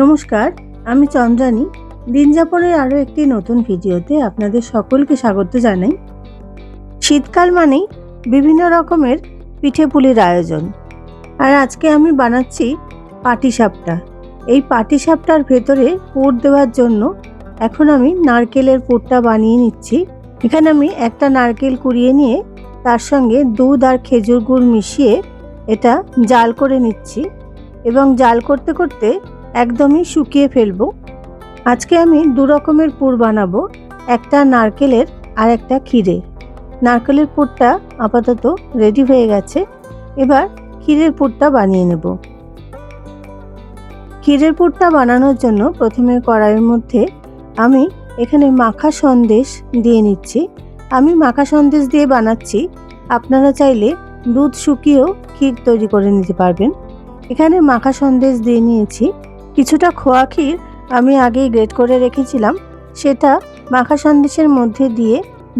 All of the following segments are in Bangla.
নমস্কার, আমি চন্দ্রানী। দিনযাপনের আরও একটি নতুন ভিডিওতে আপনাদের সকলকে স্বাগত জানাই। শীতকাল মানেই বিভিন্ন রকমের পিঠে পুলির আয়োজন। আর আজকে আমি বানাচ্ছি পাটিসাপটা। এই পাটিসাপটার ভেতরে পুর দেওয়ার জন্য এখন আমি নারকেলের পুরটা বানিয়ে নিচ্ছি। এখানে আমি একটা নারকেল কুড়িয়ে নিয়ে তার সঙ্গে দুধ আর খেজুর গুড় মিশিয়ে এটা জাল করে নিচ্ছি। এবং জাল করতে করতে একদমই শুকিয়ে ফেলব। আজকে আমি দু রকমের পুর বানাবো, একটা নারকেলের আর একটা ক্ষীরে নারকেলের পুরটা আপাতত রেডি হয়ে গেছে, এবার ক্ষীরের পুরটা বানিয়ে নেব। ক্ষীরের পুরটা বানানোর জন্য প্রথমে কড়াইয়ের মধ্যে আমি এখানে মাখা সন্দেশ দিয়ে নিচ্ছি। আমি মাখা সন্দেশ দিয়ে বানাচ্ছি, আপনারা চাইলে দুধ শুকিয়েও ক্ষীর তৈরি করে নিতে পারবেন। এখানে মাখা সন্দেশ দিয়ে নিয়েছি কিছুটা খোয়া ক্ষীর আমি আগেই গ্রেট করে রেখেছিলাম, সেটা মাখা সন্দেশের মধ্যে দিয়ে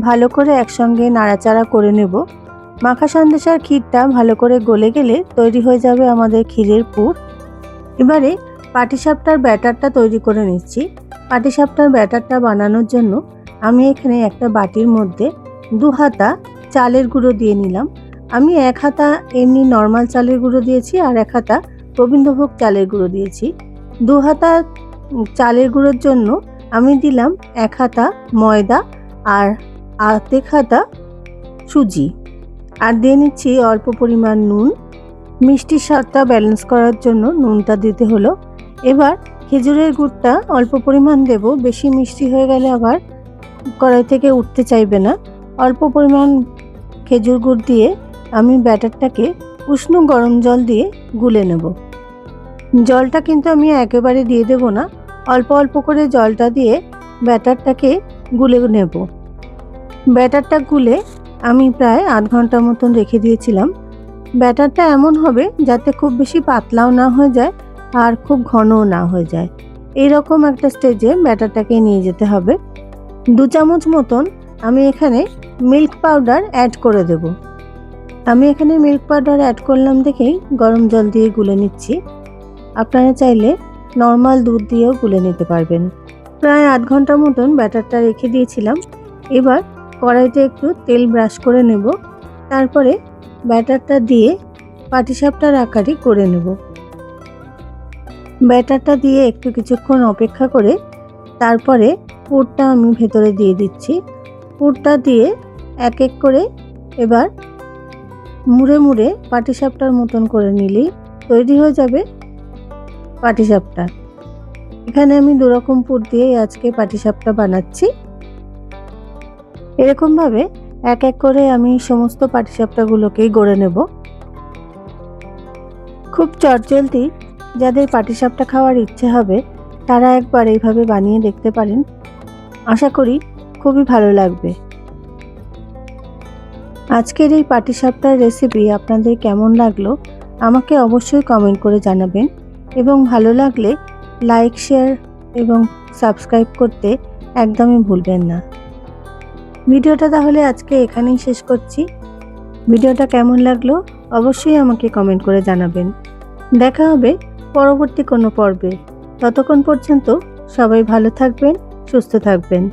ভালো করে একসঙ্গে নাড়াচাড়া করে নেব। মাখা সন্দেশ আর ক্ষীরটা ভালো করে গলে গেলে তৈরি হয়ে যাবে আমাদের ক্ষীরের পুর। এবারে পাটিসাপটার ব্যাটারটা তৈরি করে নিচ্ছি। পাটিসাপটার ব্যাটারটা বানানোর জন্য আমি এখানে একটা বাটির মধ্যে দু হাতা চালের গুঁড়ো দিয়ে নিলাম। আমি এক হাতা এমনি নর্মাল চালের গুঁড়ো দিয়েছি আর এক হাতা গোবিন্দভোগ চালের গুঁড়ো দিয়েছি। দু হাতা চালের গুঁড়োর জন্য আমি দিলাম এক হাতা ময়দা আর আর্ধেক হাতা সুজি। আর দিয়ে নিচ্ছি অল্প পরিমাণ নুন। মিষ্টির স্বাদটা ব্যালেন্স করার জন্য নুনটা দিতে হলো। এবার খেজুরের গুড়টা অল্প পরিমাণ দেব। বেশি মিষ্টি হয়ে গেলে আবার কড়াই থেকে উঠতে চাইবে না। অল্প পরিমাণ খেজুর গুড় দিয়ে আমি ব্যাটারটাকে উষ্ণ গরম জল দিয়ে গুলে নেব। জলটা কিন্তু আমি একেবারে দিয়ে দেব না। অল্প অল্প করে জলটা দিয়ে ব্যাটারটাকে গুলে নেব। ব্যাটারটা গুলে আমি প্রায় আধ ঘণ্টা মতন রেখে দিয়েছিলাম। ব্যাটারটা এমন হবে যাতে খুব বেশি পাতলাও না হয়ে যায় আর খুব ঘনও না হয়ে যায়। এইরকম একটা স্টেজে ব্যাটারটাকে নিয়ে যেতে হবে। দু চামচ মতন আমি এখানে মিল্ক পাউডার অ্যাড করে দেব। আমি এখানে মিল্ক পাউডার অ্যাড করলাম দেখেই গরম জল দিয়ে গুলে নিচ্ছি। আপনারা চাইলে নর্মাল দুধ দিয়েও গুলে নিতে পারবেন। প্রায় আধ ঘণ্টা মতন ব্যাটারটা রেখে দিয়েছিলাম। এবার কড়াইতে একটু তেল ব্রাশ করে নেব। তারপরে ব্যাটারটা দিয়ে পাটিসাপটার আকারে করে নেব। ব্যাটারটা দিয়ে একটু কিছুক্ষণ অপেক্ষা করে তারপরে পুরটা আমি ভেতরে দিয়ে দিচ্ছি। পুরটা দিয়ে এক এক করে এবার মুড়ে মুড়ে পাটিসাপটার মতন করে নিলেই তৈরি হয়ে যাবে পাটিসাপটা। এখানে আমি দুরকম পুর দিয়ে আজকে পাটিসাপটা বানাচ্ছি। এরকমভাবে এক এক করে আমি সমস্ত পাটিসাপটাগুলোকেই গড়ে নেব। খুব চটজলদি যাদের পাটিসাপটা খাওয়ার ইচ্ছে হবে, তারা একবার এইভাবে বানিয়ে দেখতে পারেন। আশা করি খুবই ভালো লাগবে। আজকের এই পাটিসাপটার রেসিপি আপনাদের কেমন লাগল, আমাকে অবশ্যই কমেন্ট করে জানাবেন। এবং ভালো লাগলে লাইক শেয়ার এবং সাবস্ক্রাইব করতে একদমই ভুলবেন না। ভিডিওটা তাহলে আজকে এখানেই শেষ করছি। ভিডিওটা কেমন লাগল অবশ্যই আমাকে কমেন্ট করে জানাবেন। দেখা হবে পরবর্তী কোনো পর্বে। ততক্ষণ পর্যন্ত সবাই ভালো থাকবেন, সুস্থ থাকবেন।